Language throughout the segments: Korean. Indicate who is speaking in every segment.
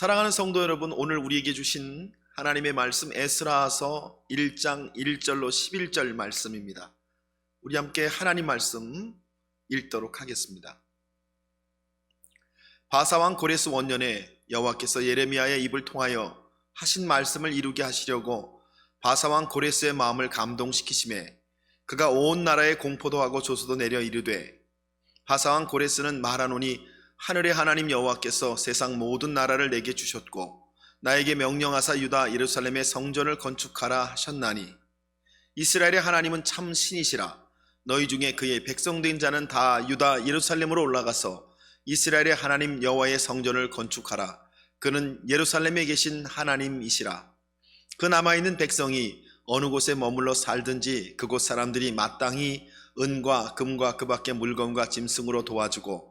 Speaker 1: 사랑하는 성도 여러분, 오늘 우리에게 주신 하나님의 말씀 에스라서 1장 1절로 11절 말씀입니다. 우리 함께 하나님 말씀 읽도록 하겠습니다. 바사왕 고레스 원년에 여호와께서 예레미야의 입을 통하여 하신 말씀을 이루게 하시려고 바사왕 고레스의 마음을 감동시키심에 그가 온 나라에 공포도 하고 조소도 내려 이르되 바사왕 고레스는 말하노니 하늘의 하나님 여호와께서 세상 모든 나라를 내게 주셨고 나에게 명령하사 유다 예루살렘의 성전을 건축하라 하셨나니 이스라엘의 하나님은 참 신이시라. 너희 중에 그의 백성된 자는 다 유다 예루살렘으로 올라가서 이스라엘의 하나님 여호와의 성전을 건축하라. 그는 예루살렘에 계신 하나님이시라. 그 남아 있는 백성이 어느 곳에 머물러 살든지 그곳 사람들이 마땅히 은과 금과 그 밖의 물건과 짐승으로 도와주고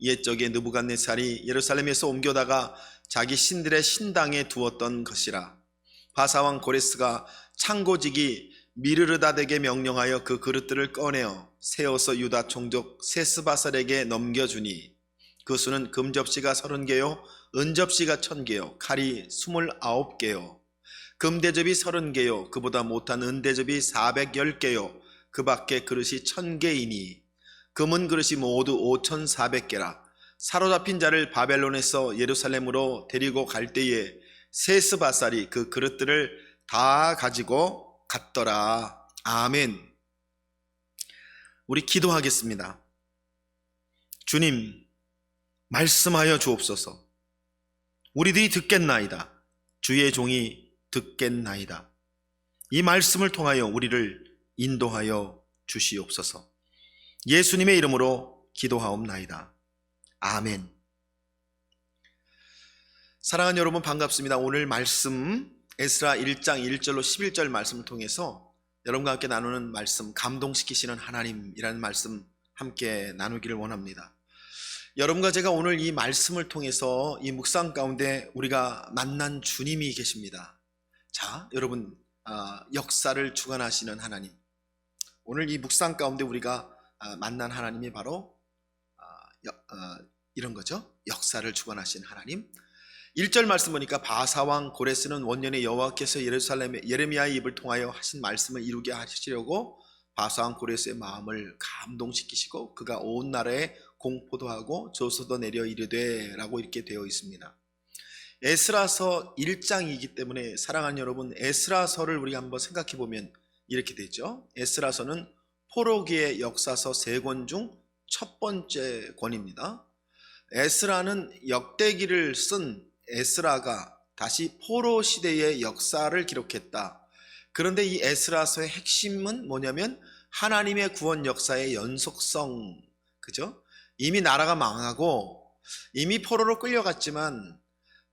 Speaker 1: 옛적에 느부갓네살이 예루살렘에서 옮겨다가 자기 신들의 신당에 두었던 것이라. 바사왕 고레스가 창고직이 미르르다덱에 명령하여 그 그릇들을 꺼내어 세워서 유다 총족 세스바살에게 넘겨주니 그 수는 금접시가 서른 개요 은접시가 천 개요 칼이 스물아홉 개요 금대접이 서른 개요 그보다 못한 은대접이 사백열 개요 그 밖에 그릇이 천 개이니 금은 그릇이 모두 오천사백 개라 사로잡힌 자를 바벨론에서 예루살렘으로 데리고 갈 때에 세스바살이 그 그릇들을 다 가지고 갔더라. 아멘. 우리 기도하겠습니다. 주님, 말씀하여 주옵소서. 우리들이 듣겠나이다. 주의 종이 듣겠나이다. 이 말씀을 통하여 우리를 인도하여 주시옵소서. 예수님의 이름으로 기도하옵나이다. 아멘. 사랑하는 여러분 반갑습니다. 오늘 말씀 에스라 1장 1절로 11절 말씀을 통해서 여러분과 함께 나누는 말씀 감동시키시는 하나님이라는 말씀 함께 나누기를 원합니다. 여러분과 제가 오늘 이 말씀을 통해서 이 묵상 가운데 우리가 만난 주님이 계십니다. 자, 여러분 아, 역사를 주관하시는 하나님. 오늘 이 묵상 가운데 우리가 아, 만난 하나님이 바로 아, 여- 어, 이런 거죠. 역사를 주관하신 하나님. 1절 말씀 보니까 바사왕 고레스는 원년에 여호와께서 예루살렘에 예레미야의 입을 통하여 하신 말씀을 이루게 하시려고 바사왕 고레스의 마음을 감동시키시고 그가 온 나라에 공포도 하고 조소도 내려 이르되라고 이렇게 되어 있습니다. 에스라서 1장이기 때문에 사랑하는 여러분 에스라서를 우리가 한번 생각해 보면 이렇게 되죠. 에스라서는 포로기의 역사서 세 권 중 첫 번째 권입니다. 에스라는 역대기를 쓴 에스라가 다시 포로 시대의 역사를 기록했다. 그런데 이 에스라서의 핵심은 뭐냐면 하나님의 구원 역사의 연속성, 그죠? 이미 나라가 망하고 이미 포로로 끌려갔지만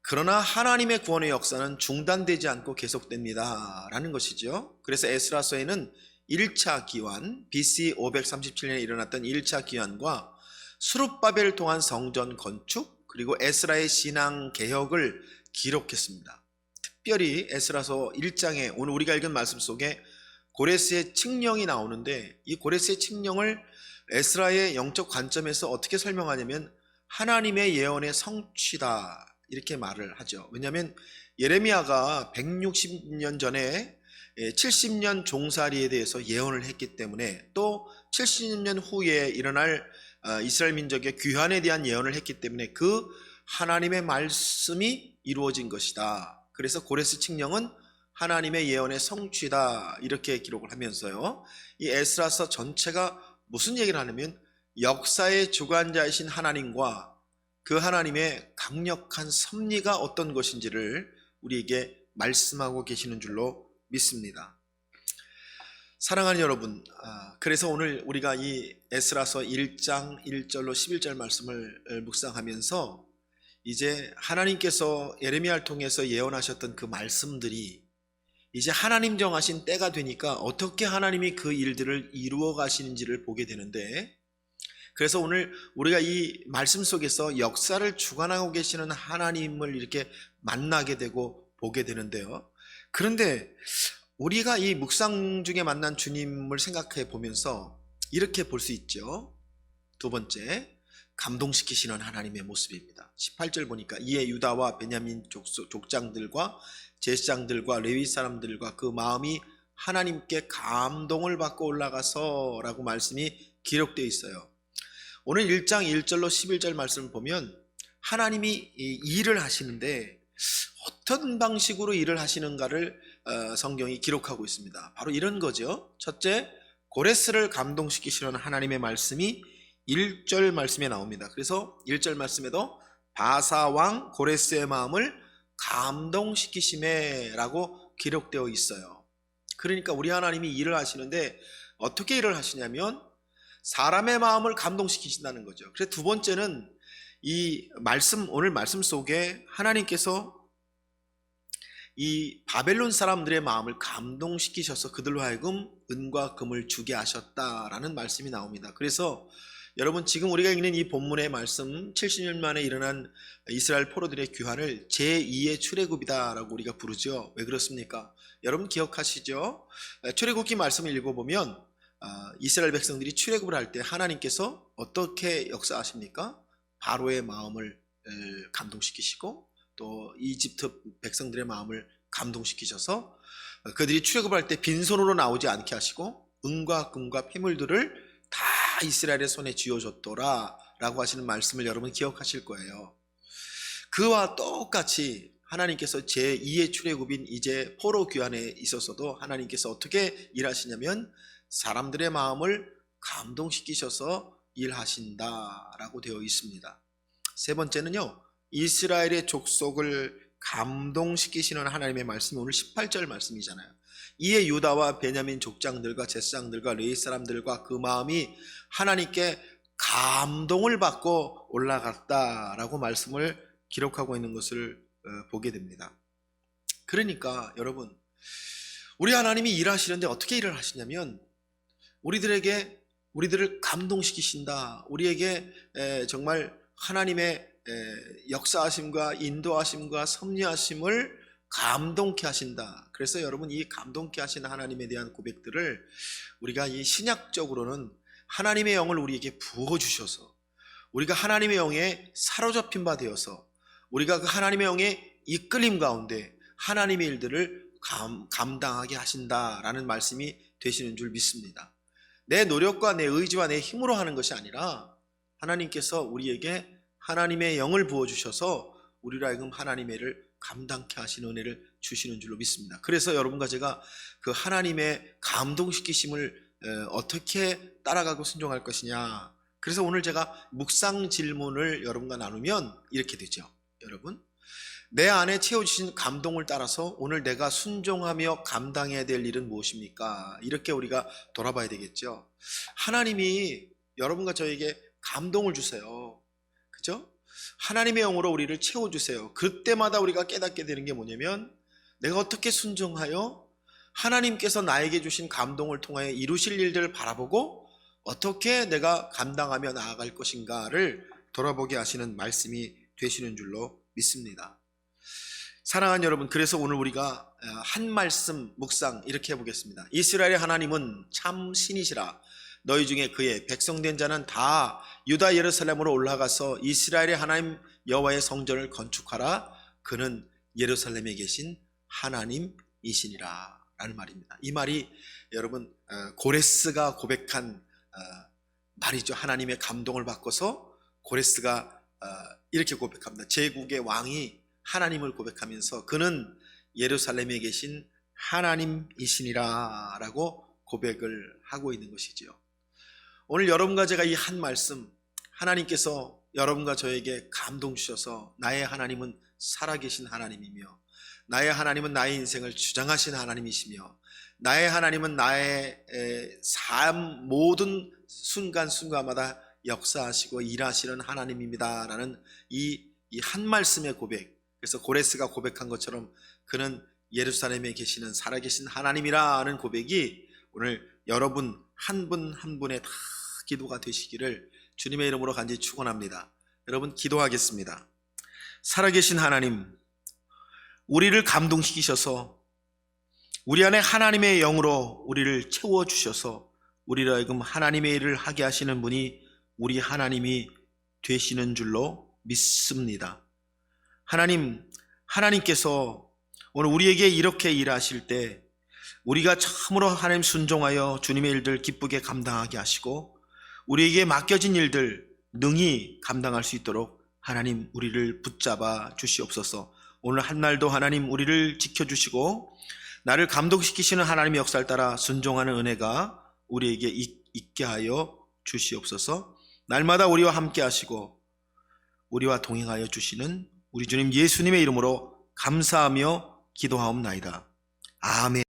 Speaker 1: 그러나 하나님의 구원의 역사는 중단되지 않고 계속됩니다. 라는 것이죠. 그래서 에스라서에는 1차 기환, BC 537년에 일어났던 1차 기환과 수룹바벨을 통한 성전 건축, 그리고 에스라의 신앙 개혁을 기록했습니다. 특별히 에스라서 1장에 오늘 우리가 읽은 말씀 속에 고레스의 칙령이 나오는데 이 고레스의 칙령을 에스라의 영적 관점에서 어떻게 설명하냐면 하나님의 예언의 성취다 이렇게 말을 하죠. 왜냐하면 예레미야가 160년 전에 70년 종살이에 대해서 예언을 했기 때문에 또 70년 후에 일어날 어, 이스라엘 민족의 귀환에 대한 예언을 했기 때문에 그 하나님의 말씀이 이루어진 것이다. 그래서 고레스 칙령은 하나님의 예언의 성취다 이렇게 기록을 하면서요. 이 에스라서 전체가 무슨 얘기를 하냐면 역사의 주관자이신 하나님과 그 하나님의 강력한 섭리가 어떤 것인지를 우리에게 말씀하고 계시는 줄로 믿습니다. 사랑하는 여러분, 아, 그래서 오늘 우리가 이 에스라서 1장 1절로 11절 말씀을 묵상하면서 이제 하나님께서 예레미야를 통해서 예언하셨던 그 말씀들이 이제 하나님 정하신 때가 되니까 어떻게 하나님이 그 일들을 이루어 가시는지를 보게 되는데 그래서 오늘 우리가 이 말씀 속에서 역사를 주관하고 계시는 하나님을 이렇게 만나게 되고 보게 되는데요. 그런데 우리가 이 묵상 중에 만난 주님을 생각해 보면서 이렇게 볼 수 있죠. 두 번째, 감동시키시는 하나님의 모습입니다. 18절 보니까 이에 유다와 베냐민 족장들과 제사장들과 레위 사람들과 그 마음이 하나님께 감동을 받고 올라가서 라고 말씀이 기록되어 있어요. 오늘 1장 1절로 11절 말씀을 보면 하나님이 이 일을 하시는데 어떤 방식으로 일을 하시는가를 어, 성경이 기록하고 있습니다. 바로 이런 거죠. 첫째, 고레스를 감동시키시는 하나님의 말씀이 1절 말씀에 나옵니다. 그래서 1절 말씀에도 바사 왕 고레스의 마음을 감동시키심에라고 기록되어 있어요. 그러니까 우리 하나님이 일을 하시는데 어떻게 일을 하시냐면 사람의 마음을 감동시키신다는 거죠. 그래서 두 번째는 이 말씀 오늘 말씀 속에 하나님께서 이 바벨론 사람들의 마음을 감동시키셔서 그들로 하여금 은과 금을 주게 하셨다라는 말씀이 나옵니다. 그래서 여러분 지금 우리가 읽는 이 본문의 말씀 70년 만에 일어난 이스라엘 포로들의 귀환을 제2의 출애굽이다라고 우리가 부르죠. 왜 그렇습니까? 여러분 기억하시죠? 출애굽기 말씀을 읽어보면 아, 이스라엘 백성들이 출애굽을 할 때 하나님께서 어떻게 역사하십니까? 바로의 마음을 에, 감동시키시고 또 이집트 백성들의 마음을 감동시키셔서 그들이 출애굽할 때 빈손으로 나오지 않게 하시고 은과 금과 폐물들을 다 이스라엘의 손에 쥐어줬더라 라고 하시는 말씀을 여러분 기억하실 거예요. 그와 똑같이 하나님께서 제2의 출애굽인 이제 포로 귀환에 있어서도 하나님께서 어떻게 일하시냐면 사람들의 마음을 감동시키셔서 일하신다라고 되어 있습니다. 세 번째는요. 이스라엘의 족속을 감동시키시는 하나님의 말씀이 오늘 18절 말씀이잖아요. 이에 유다와 베냐민 족장들과 제사장들과 레이 사람들과 그 마음이 하나님께 감동을 받고 올라갔다라고 말씀을 기록하고 있는 것을 어, 보게 됩니다. 그러니까 여러분 우리 하나님이 일하시는데 어떻게 일을 하시냐면 우리들에게 우리들을 감동시키신다. 우리에게 에, 정말 하나님의 에, 역사하심과 인도하심과 섭리하심을 감동케 하신다. 그래서 여러분 이 감동케 하시는 하나님에 대한 고백들을 우리가 이 신약적으로는 하나님의 영을 우리에게 부어 주셔서 우리가 하나님의 영에 사로잡힌 바 되어서 우리가 그 하나님의 영의 이끌림 가운데 하나님의 일들을 감, 감당하게 하신다라는 말씀이 되시는 줄 믿습니다. 내 노력과 내 의지와 내 힘으로 하는 것이 아니라 하나님께서 우리에게 하나님의 영을 부어 주셔서 우리로 하여금 하나님의 일을 감당케 하시는 은혜를 주시는 줄로 믿습니다. 그래서 여러분과 제가 그 하나님의 감동시키심을 에, 어떻게 따라가고 순종할 것이냐. 그래서 오늘 제가 묵상 질문을 여러분과 나누면 이렇게 되죠. 여러분, 내 안에 채워주신 감동을 따라서 오늘 내가 순종하며 감당해야 될 일은 무엇입니까? 이렇게 우리가 돌아봐야 되겠죠. 하나님이 여러분과 저에게 감동을 주세요. 그죠? 하나님의 영으로 우리를 채워주세요. 그때마다 우리가 깨닫게 되는 게 뭐냐면 내가 어떻게 순종하여 하나님께서 나에게 주신 감동을 통하여 이루실 일들을 바라보고 어떻게 내가 감당하며 나아갈 것인가를 돌아보게 하시는 말씀이 되시는 줄로 믿습니다. 사랑하는 여러분, 그래서 오늘 우리가 어, 한 말씀 묵상 이렇게 해보겠습니다. 이스라엘의 하나님은 참 신이시라. 너희 중에 그의 백성된 자는 다 유다 예루살렘으로 올라가서 이스라엘의 하나님 여호와의 성전을 건축하라. 그는 예루살렘에 계신 하나님이시니라. 라는 말입니다. 이 말이 여러분 어, 고레스가 고백한 어, 말이죠. 하나님의 감동을 받고서 고레스가 이렇게 고백합니다. 제국의 왕이 하나님을 고백하면서 그는 예루살렘에 계신 하나님이시니라 라고 고백을 하고 있는 것이지요. 오늘 여러분과 제가 이 한 말씀 하나님께서 여러분과 저에게 감동 주셔서 나의 하나님은 살아계신 하나님이며 나의 하나님은 나의 인생을 주장하신 하나님이시며 나의 하나님은 나의 삶 모든 순간순간마다 역사하시고 일하시는 하나님입니다라는 이이한 말씀의 고백. 그래서 고레스가 고백한 것처럼 그는 예루살렘에 계시는 살아계신 하나님이라는 고백이 오늘 여러분 한분한 분의 다 기도가 되시기를 주님의 이름으로 간절히 축원합니다. 여러분 기도하겠습니다. 살아계신 하나님, 우리를 감동시키셔서 우리 안에 하나님의 영으로 우리를 채워 주셔서 우리를 하여금 하나님의 일을 하게 하시는 분이 우리 하나님이 되시는 줄로 믿습니다. 하나님, 하나님께서 오늘 우리에게 이렇게 일하실 때 우리가 참으로 하나님 순종하여 주님의 일들 기쁘게 감당하게 하시고 우리에게 맡겨진 일들 능히 감당할 수 있도록 하나님 우리를 붙잡아 주시옵소서. 오늘 한날도 하나님 우리를 지켜주시고 나를 감동시키시는 하나님의 역사를 따라 순종하는 은혜가 우리에게 있- 있게 하여 주시옵소서. 날마다 우리와 함께 하시고 우리와 동행하여 주시는 우리 주님 예수님의 이름으로 감사하며 기도하옵나이다. 아멘.